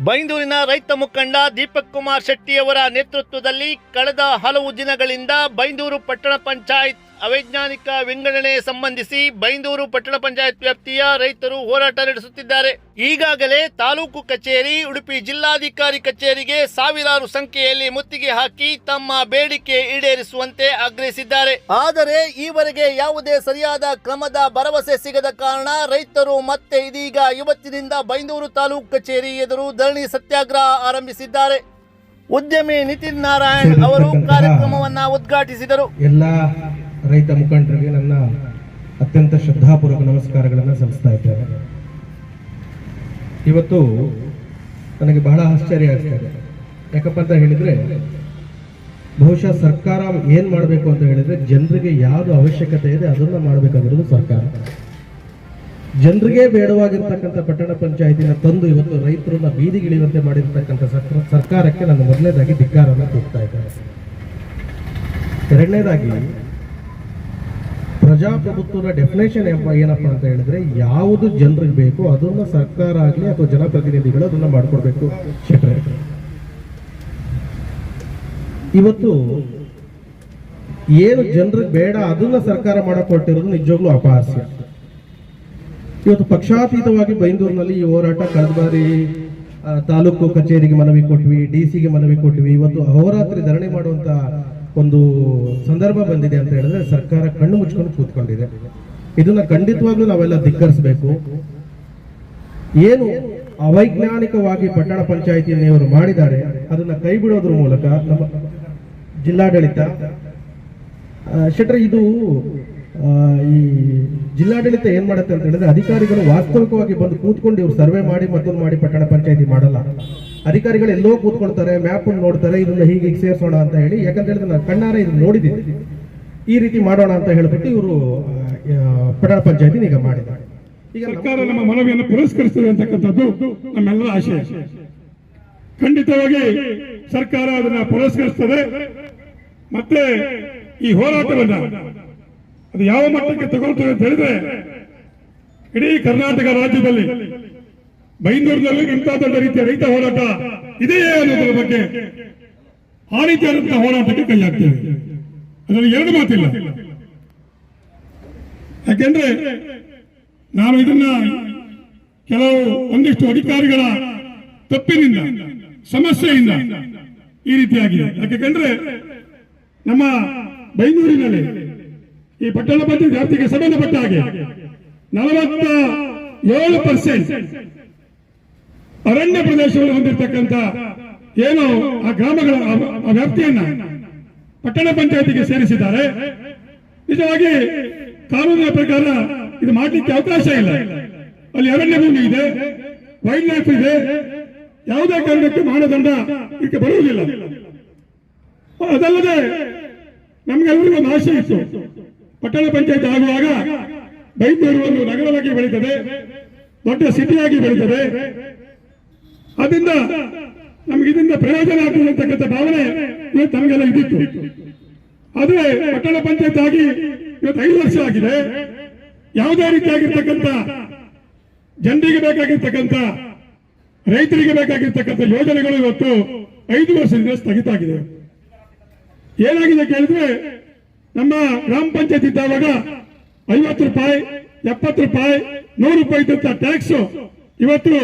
ಬೈಂದೂರಿನ ರೈತ ಮುಖಂಡ ದೀಪಕ್ ಕುಮಾರ್ ಶೆಟ್ಟಿಯವರ ನೇತೃತ್ವದಲ್ಲಿ ಕಳೆದ ಹಲವು ದಿನಗಳಿಂದ ಬೈಂದೂರು ಪಟ್ಟಣ ಪಂಚಾಯತ್ ಅವೈಜ್ಞಾನಿಕ ವಿಂಗಡಣೆ ಸಂಬಂಧಿಸಿ ಬೈಂದೂರು ಪಟ್ಟಣ ಪಂಚಾಯತ್ ವ್ಯಾಪ್ತಿಯ ರೈತರು ಹೋರಾಟ ನಡೆಸುತ್ತಿದ್ದಾರೆ. ಈಗಾಗಲೇ ತಾಲೂಕು ಕಚೇರಿ, ಉಡುಪಿ ಜಿಲ್ಲಾಧಿಕಾರಿ ಕಚೇರಿಗೆ ಸಾವಿರಾರು ಸಂಖ್ಯೆಯಲ್ಲಿ ಮುತ್ತಿಗೆ ಹಾಕಿ ತಮ್ಮ ಬೇಡಿಕೆ ಈಡೇರಿಸುವಂತೆ ಆಗ್ರಹಿಸಿದ್ದಾರೆ. ಆದರೆ ಈವರೆಗೆ ಯಾವುದೇ ಸರಿಯಾದ ಕ್ರಮದ ಭರವಸೆ ಸಿಗದ ಕಾರಣ ರೈತರು ಮತ್ತೆ ಇದೀಗ ಇವತ್ತಿನಿಂದ ಬೈಂದೂರು ತಾಲೂಕು ಕಚೇರಿ ಎದುರು ಧರಣಿ ಸತ್ಯಾಗ್ರಹ ಆರಂಭಿಸಿದ್ದಾರೆ. ಉದ್ಯಮಿ ನಿತಿನ್ ನಾರಾಯಣ್ ಅವರು ಕಾರ್ಯಕ್ರಮವನ್ನ ಉದ್ಘಾಟಿಸಿದರು. ಎಲ್ಲ ರೈತ ಮುಖಂಡರಿಗೆ ನನ್ನ ಅತ್ಯಂತ ಶ್ರದ್ಧಾಪೂರ್ವಕ ನಮಸ್ಕಾರಗಳನ್ನು ಸಲ್ಲಿಸ್ತಾ ಇದ್ದೇನೆ. ಇವತ್ತು ನನಗೆ ಬಹಳ ಆಶ್ಚರ್ಯ ಆಗ್ತಾ ಯಾಕಪ್ಪ ಅಂತ ಹೇಳಿದರೆ, ಬಹುಶಃ ಸರ್ಕಾರ ಏನು ಮಾಡಬೇಕು ಅಂತ ಹೇಳಿದರೆ, ಜನರಿಗೆ ಯಾವುದು ಅವಶ್ಯಕತೆ ಇದೆ ಅದನ್ನು ಮಾಡಬೇಕಾಗಿರೋದು ಸರ್ಕಾರ. ಜನರಿಗೆ ಬೇಡವಾಗಿರ್ತಕ್ಕಂಥ ಪಟ್ಟಣ ಪಂಚಾಯತಿನ ತಂದು ಇವತ್ತು ರೈತರನ್ನ ಬೀದಿಗಿಳಿಯುವಂತೆ ಮಾಡಿರ್ತಕ್ಕಂಥ ಸರ್ಕಾರ- ಸರ್ಕಾರಕ್ಕೆ ನಾನು ಮೊದಲನೇದಾಗಿ ಧಿಕ್ಕಾರವನ್ನು ಕೊಡ್ತಾ ಇದ್ದೇನೆ. ಎರಡನೇದಾಗಿ ಪ್ರಜಾಪ್ರಭುತ್ವದ ಡೆಫಿನೇಷನ್ ಎಂಬ ಏನಪ್ಪ ಅಂತ ಹೇಳಿದ್ರೆ ಯಾವುದು ಜನರಿಗೆ ಬೇಕು ಅದನ್ನ ಸರ್ಕಾರ ಆಗಲಿ ಅಥವಾ ಜನಪ್ರತಿನಿಧಿಗಳು ಅದನ್ನ ಮಾಡ್ಕೊಡ್ಬೇಕು ಶೆಟ್ರೆ ಇವತ್ತು ಏನು ಜನರಿಗೆ ಬೇಡ ಅದನ್ನ ಸರ್ಕಾರ ಮಾಡಕ್ ಹೊರಟಿರೋದು ನಿಜವಾಗ್ಲೂ ಅಪಹಾಸ್ಯ ಇವತ್ತು ಪಕ್ಷಾತೀತವಾಗಿ ಬೈಂದೂರಿನಲ್ಲಿ ಈ ಹೋರಾಟ ಕಳೆದ ಬಾರಿ ತಾಲೂಕು ಕಚೇರಿಗೆ ಮನವಿ ಕೊಟ್ವಿ ಡಿ ಸಿಗೆ ಮನವಿ ಕೊಟ್ವಿ, ಇವತ್ತು ಅಹೋರಾತ್ರಿ ಧರಣಿ ಮಾಡುವಂತ ಒಂದು ಸಂದರ್ಭ ಬಂದಿದೆ ಅಂತ ಹೇಳಿದ್ರೆ ಸರ್ಕಾರ ಕಣ್ಣು ಮುಚ್ಕೊಂಡು ಕೂತ್ಕೊಂಡಿದೆ. ಇದನ್ನ ಖಂಡಿತವಾಗ್ಲೂ ನಾವೆಲ್ಲ ಧಿಕ್ಕರಿಸಬೇಕು. ಏನು ಅವೈಜ್ಞಾನಿಕವಾಗಿ ಪಟ್ಟಣ ಪಂಚಾಯಿತಿಯವರು ಮಾಡಿದ್ದಾರೆ, ಅದನ್ನ ಕೈ ಬಿಡೋದ್ರ ಮೂಲಕ ನಮ್ಮ ಜಿಲ್ಲಾಡಳಿತ ಶೆಟ್ರ, ಇದು ಈ ಜಿಲ್ಲಾಡಳಿತ ಏನ್ ಮಾಡುತ್ತೆ ಅಂತ ಹೇಳಿದ್ರೆ ಅಧಿಕಾರಿಗಳು ವಾಸ್ತವಿಕವಾಗಿ ಬಂದು ಕೂತ್ಕೊಂಡು ಇವ್ರು ಸರ್ವೆ ಮಾಡಿ ಮತ್ತೊಂದು ಮಾಡಿ ಪಟ್ಟಣ ಪಂಚಾಯಿತಿ ಮಾಡಲ್ಲ. ಅಧಿಕಾರಿಗಳು ಎಲ್ಲೋ ಕೂತ್ಕೊಳ್ತಾರೆ ಮ್ಯಾಪ್ ನೋಡ್ತಾರೆ, ಇದನ್ನ ಹೀಗೆ ಸೇರಿಸೋಣ ಅಂತ ಹೇಳಿ, ಯಾಕಂತ ಹೇಳಿದ್ರೆ ನಾನು ಕಣ್ಣಾರೆ ಇದನ್ನ ನೋಡಿದ್ದೀನಿ. ಈ ರೀತಿ ಮಾಡೋಣ ಅಂತ ಹೇಳ್ಬಿಟ್ಟು ಇವರು ಪಟ್ಟಣ ಪಂಚಾಯತಿ ಈಗ ಮಾಡಿದ್ದಾರೆ. ಈಗ ಸರ್ಕಾರ ನಮ್ಮ ಮನವಿಯನ್ನು ಪುರಸ್ಕರಿಸಿದೆ ಅಂತಕ್ಕಂಥದ್ದು ನಮ್ಮೆಲ್ಲರ ಆಶಯ. ಖಂಡಿತವಾಗಿ ಸರ್ಕಾರ ಅದನ್ನ ಪುರಸ್ಕರಿಸ್ತದೆ. ಮತ್ತೆ ಈ ಹೋರಾಟವನ್ನ ಅದು ಯಾವ ಮಟ್ಟಕ್ಕೆ ತಗೊಳ್ತದೆ ಅಂತ ಹೇಳಿದ್ರೆ, ಇಡೀ ಕರ್ನಾಟಕ ರಾಜ್ಯದಲ್ಲಿ ಬೈಂದೂರಿನಲ್ಲಿ ಇಂಥ ದೊಡ್ಡ ರೀತಿಯ ರೈತ ಹೋರಾಟ ಇದೆಯೇ ಅನ್ನೋದರ ಬಗ್ಗೆ ಆ ರೀತಿಯಾದಂತಹ ಹೋರಾಟಕ್ಕೆ ಕೈ ಹಾಕ್ತೇವೆ. ಅದರಲ್ಲಿ ಎರಡು ಮಾತಿಲ್ಲ. ಯಾಕೆಂದ್ರೆ ನಾನು ಇದನ್ನ ಕೆಲವು ಒಂದಿಷ್ಟು ಅಧಿಕಾರಿಗಳ ತಪ್ಪಿನಿಂದ, ಸಮಸ್ಯೆಯಿಂದ ಈ ರೀತಿಯಾಗಿದೆ. ಯಾಕೆಂದ್ರೆ ನಮ್ಮ ಬೈಂದೂರಿನಲ್ಲಿ ಈ ಪಟ್ಟಣ ಪಟ್ಟಿ ಜಾತಿಗೆ ಸಂಬಂಧಪಟ್ಟ ಹಾಗೆ ನಲವತ್ತ ಏಳು ಪರ್ಸೆಂಟ್ ಅರಣ್ಯ ಪ್ರದೇಶಗಳು ಹೊಂದಿರತಕ್ಕಂತ ಏನು ಆ ಗ್ರಾಮಗಳ ವ್ಯಾಪ್ತಿಯನ್ನ ಪಟ್ಟಣ ಪಂಚಾಯತಿಗೆ ಸೇರಿಸಿದ್ದಾರೆ. ನಿಜವಾಗಿ ಕಾನೂನಿನ ಪ್ರಕಾರ ಇದು ಮಾಡಲಿಕ್ಕೆ ಅವಕಾಶ ಇಲ್ಲ. ಅಲ್ಲಿ ಅರಣ್ಯ ಭೂಮಿ ಇದೆ, ವೈಲ್ಡ್ ಲೈಫ್ ಇದೆ. ಯಾವುದೇ ಕಾರಣಕ್ಕೆ ಮಾನದಂಡ ಇದಕ್ಕೆ ಬರುವುದಿಲ್ಲ. ಅದಲ್ಲದೆ ನಮ್ಗೆಲ್ಲರಿಗೂ ಒಂದು ಆಸೆ ಇತ್ತು. ಪಟ್ಟಣ ಪಂಚಾಯತ್ ಆಗುವಾಗ ಬೈಂದೂರು ಒಂದು ನಗರವಾಗಿ ಬೆಳೀತದೆ, ದೊಡ್ಡ ಸಿಟಿಯಾಗಿ ಬೆಳೀತದೆ. ಅದರಿಂದ ನಮ್ಗೆ ಇದರಿಂದ ಪ್ರಯೋಜನ ಆಗ್ತದೆ ಭಾವನೆ ಇವತ್ತು ನಮಗೆಲ್ಲ ಇದ್ದಿತ್ತು. ಆದ್ರೆ ಪಟ್ಟಣ ಪಂಚಾಯತ್ ಆಗಿ ಇವತ್ತು ಐದು ವರ್ಷ ಆಗಿದೆ. ಯಾವುದೇ ರೀತಿಯಾಗಿರ್ತಕ್ಕಂಥ ಜನರಿಗೆ ಬೇಕಾಗಿರ್ತಕ್ಕಂಥ, ರೈತರಿಗೆ ಬೇಕಾಗಿರ್ತಕ್ಕಂಥ ಯೋಜನೆಗಳು ಇವತ್ತು ಐದು ವರ್ಷದಿಂದ ಸ್ಥಗಿತ ಆಗಿದೆ. ಏನಾಗಿದೆ ಕೇಳಿದ್ರೆ, ನಮ್ಮ ಗ್ರಾಮ ಪಂಚಾಯತ್ ಇದ್ದಾವಾಗ ಐವತ್ತು ರೂಪಾಯಿ, ಎಪ್ಪತ್ತು ರೂಪಾಯಿ, ನೂರು ರೂಪಾಯಿ ಇದ್ದಂತ ಟ್ಯಾಕ್ಸ್ ಇವತ್ತು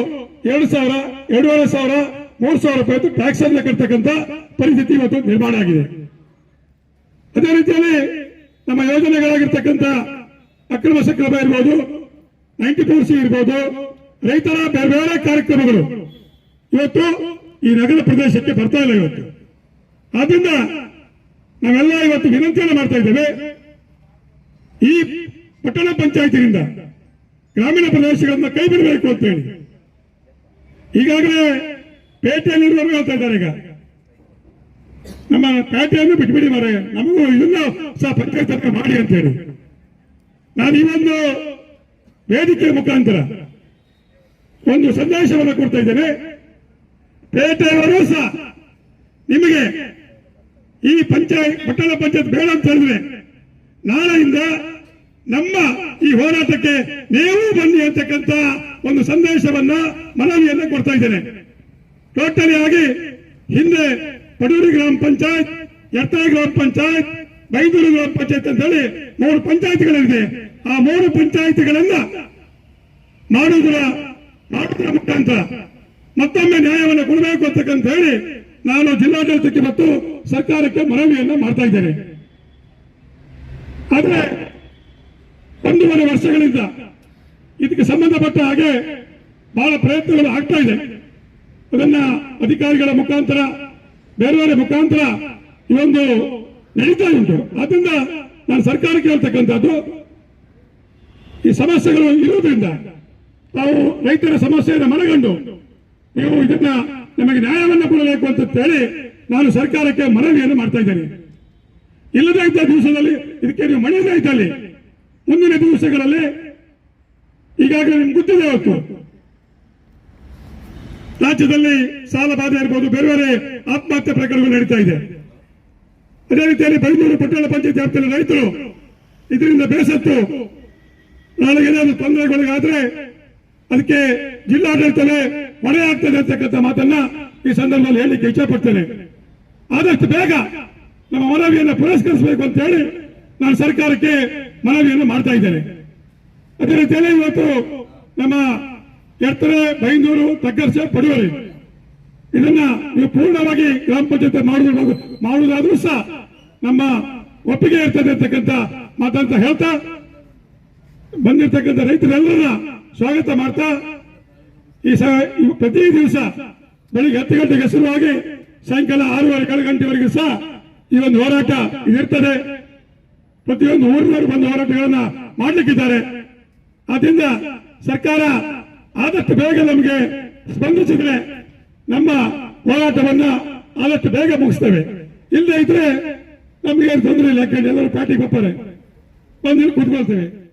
ಎರಡು ಸಾವಿರ, ಎರಡೂವರೆ ಸಾವಿರ, ಮೂರು ಸಾವಿರ ರೂಪಾಯಿ ಟ್ಯಾಕ್ಸ್ ಅನ್ನ ಕಟ್ತಕ್ಕಂಥ ಪರಿಸ್ಥಿತಿ ಇವತ್ತು ನಿರ್ಮಾಣ ಆಗಿದೆ. ಅದೇ ರೀತಿಯಲ್ಲಿ ನಮ್ಮ ಯೋಜನೆಗಳಾಗಿರ್ತಕ್ಕಂಥ ಅಕ್ರಮ ಸಕ್ರಮ ಇರ್ಬೋದು ನೈಂಟಿ ಫೋರ್ ಸಿ ಇರ್ಬೋದು, ರೈತರ ಬೇರೆ ಬೇರೆ ಕಾರ್ಯಕ್ರಮಗಳು ಇವತ್ತು ಈ ನಗರ ಪ್ರದೇಶಕ್ಕೆ ಬರ್ತಾ ಇಲ್ಲ ಇವತ್ತು. ಆದ್ರಿಂದ ನಾವೆಲ್ಲ ಇವತ್ತು ವಿನಂತಿಯನ್ನು ಮಾಡ್ತಾ ಇದ್ದೇವೆ, ಈ ಪಟ್ಟಣ ಪಂಚಾಯತಿನಿಂದ ಗ್ರಾಮೀಣ ಪ್ರದೇಶಗಳನ್ನ ಕೈ ಬಿಡಬೇಕು ಅಂತ ಹೇಳಿ ಈಗಾಗಲೇ ಪೇಟೆಯಲ್ಲಿರುವವರು ಹೇಳ್ತಾ ಇದ್ದಾರೆ ಈಗ. ನಮ್ಮ ಪೇಟೆಯನ್ನು ಬಿಟ್ಬಿಡಿ ಮಾರೆ ನಮಗೂ ಇದನ್ನ ಸಹ ಪಂಚಾಯತ್ ಸರ್ಕಾರ ಮಾಡಿ ಅಂತ ಹೇಳಿ ನಾನು ಈ ಒಂದು ವೇದಿಕೆ ಮುಖಾಂತರ ಒಂದು ಸಂದೇಶವನ್ನು ಕೊಡ್ತಾ ಇದ್ದೇನೆ. ಪೇಟೆಯವರು ಸಹ ನಿಮಗೆ ಈ ಪಂಚಾಯತ್, ಪಟ್ಟಣ ಪಂಚಾಯತ್ ಬೇಡ ಅಂತ ಹೇಳಿದ್ರೆ ನಾಳೆಯಿಂದ ನಮ್ಮ ಈ ಹೋರಾಟಕ್ಕೆ ನೀವು ಬನ್ನಿ ಅಂತಕ್ಕಂತ ಒಂದು ಸಂದೇಶವನ್ನ ಮನವಿಯನ್ನ ಕೊಡ್ತಾ ಇದ್ದೇನೆ. ಟೋಟಲಿ ಆಗಿ ಹಿಂದೆ ಪಡೂರಿ ಗ್ರಾಮ ಪಂಚಾಯತ್ ಎತ್ತ ಗ್ರಾಮ ಪಂಚಾಯತ್ ಬೈದೂರು ಗ್ರಾಮ ಪಂಚಾಯತ್ ಅಂತ ಹೇಳಿ ಮೂರು ಪಂಚಾಯತ್ಗಳಿದೆ. ಆ ಮೂರು ಪಂಚಾಯತ್ಗಳನ್ನ ಮಾಡುವುದರ ಮಾಡುವುದರ ಮುಖಾಂತರ ಮತ್ತೊಮ್ಮೆ ನ್ಯಾಯವನ್ನು ಕೊಡಬೇಕು ಅಂತಕ್ಕಂತ ಹೇಳಿ ನಾನು ಜಿಲ್ಲಾಡಳಿತಕ್ಕೆ ಮತ್ತು ಸರ್ಕಾರಕ್ಕೆ ಮನವಿಯನ್ನ ಮಾಡ್ತಾ ಇದ್ದೇನೆ. ಆದ್ರೆ ಒಂದೂವರೆ ವರ್ಷಗಳಿಂದ ಇದಕ್ಕೆ ಸಂಬಂಧಪಟ್ಟ ಹಾಗೆ ಬಹಳ ಪ್ರಯತ್ನಗಳು ಆಗ್ತಾ ಇದೆ. ಅದನ್ನ ಅಧಿಕಾರಿಗಳ ಮುಖಾಂತರ ಬೇರೆ ಬೇರೆ ಮುಖಾಂತರ ಈ ಒಂದು ನಡೀತಾ ಉಂಟು. ಆದ್ರಿಂದ ನಾನು ಸರ್ಕಾರಕ್ಕೆ ಹೇಳ್ತಕ್ಕಂಥದ್ದು, ಈ ಸಮಸ್ಯೆಗಳು ಇರುವುದರಿಂದ ತಾವು ರೈತರ ಸಮಸ್ಯೆಯನ್ನು ಮನಗಂಡು ನೀವು ಇದನ್ನ ನಮಗೆ ನ್ಯಾಯವನ್ನು ಕೊಡಬೇಕು ಅಂತ ಹೇಳಿ ನಾನು ಸರ್ಕಾರಕ್ಕೆ ಮನವಿಯನ್ನು ಮಾಡ್ತಾ ಇದ್ದೇನೆ. ಇಲ್ಲದೇ ಇದ್ದ ದಿವಸದಲ್ಲಿ ಇದಕ್ಕೆ ನೀವು ಮಣಿಯದೇ ಇದ್ದಲ್ಲಿ ಮುಂದಿನ ದಿವಸಗಳಲ್ಲಿ ಈಗಾಗಲೇ ನಿಮ್ಗೆ ಗೊತ್ತಿದೆ ಅವತ್ತು ರಾಜ್ಯದಲ್ಲಿ ಸಾಲ ಬಾಧೆ ಇರ್ಬೋದು, ಬೇರೆ ಬೇರೆ ಆತ್ಮಹತ್ಯೆ ಪ್ರಕರಣಗಳು ನಡೀತಾ ಇದೆ. ಅದೇ ರೀತಿಯಲ್ಲಿ ಬೆಂಗಳೂರು ಪಟ್ಟಣ ಪಂಚಾಯತ್ ವ್ಯಾಪ್ತಿಯಲ್ಲಿ ರೈತರು ಇದರಿಂದ ಬೇಸತ್ತು. ನಾಳೆ ಏನಾದರೂ ತೊಂದರೆಗೊಳಗಾದ್ರೆ ಅದಕ್ಕೆ ಜಿಲ್ಲಾಡಳಿತವೇ ಹೊಣೆ ಆಗ್ತದೆ ಅಂತಕ್ಕಂಥ ಮಾತನ್ನ ಈ ಸಂದರ್ಭದಲ್ಲಿ ಹೇಳಲಿಕ್ಕೆ ಇಚ್ಛಪಡ್ತೇನೆ. ಆದಷ್ಟು ಬೇಗ ನಮ್ಮ ಮನವಿಯನ್ನು ಪುರಸ್ಕರಿಸಬೇಕು ಅಂತ ಹೇಳಿ ನಾನು ಸರ್ಕಾರಕ್ಕೆ ಮನವಿಯನ್ನು ಮಾಡ್ತಾ ಇದ್ದೇನೆ. ಅದೇ ರೀತಿಯಲ್ಲಿ ಇವತ್ತು ನಮ್ಮ ಎತ್ತರೆ ಬೈಂದೂರು ತಗ್ಗರ್ಸೆ ಪಡುವರಿ. ಇದನ್ನ ನೀವು ಪೂರ್ಣವಾಗಿ ಗ್ರಾಮ ಪಂಚಾಯತ್ ಮಾಡುವುದು ಮಾಡುವುದಾದ್ರೂ ಸಹ ನಮ್ಮ ಒಪ್ಪಿಗೆ ಇರ್ತದೆ ಅಂತಕ್ಕಂಥ ಮಾತಂತ ಹೇಳ್ತಾ, ಬಂದಿರತಕ್ಕಂಥ ರೈತರೆಲ್ಲರನ್ನ ಸ್ವಾಗತ ಮಾಡ್ತಾ, ಈ ಸಹ ಪ್ರತಿ ದಿವಸ ಬೆಳಿಗ್ಗೆ ಹತ್ತು ಗಂಟೆಗೆ ಶುರುವಾಗಿ ಸಾಯಂಕಾಲ ಆರೂವರೆ ಕಾಲು ಗಂಟೆವರೆಗೂ ಸಹ ಈ ಒಂದು ಹೋರಾಟ ಇದಿರ್ತದೆ. ಪ್ರತಿಯೊಂದು ಊರಿನವರು ಬಂದು ಹೋರಾಟಗಳನ್ನ ಮಾಡಲಿಕ್ಕಿದ್ದಾರೆ. ಆದ್ರಿಂದ ಸರ್ಕಾರ ಆದಷ್ಟು ಬೇಗ ನಮಗೆ ಸ್ಪಂದಿಸಿದ್ರೆ ನಮ್ಮ ಹೋರಾಟವನ್ನ ಆದಷ್ಟು ಬೇಗ ಮುಗಿಸ್ತೇವೆ. ಇಲ್ಲದೆ ಇದ್ರೆ ಏನು ತೊಂದರೆ ಇಲ್ಲ. ಯಾಕಂದ್ರೆ ಎಲ್ಲರೂ ಪ್ಯಾಟಿಗೆ ಬರ್ತಾರೆ. ಬಂದು ಕೂತ್ಕೊಳ್ತೇವೆ.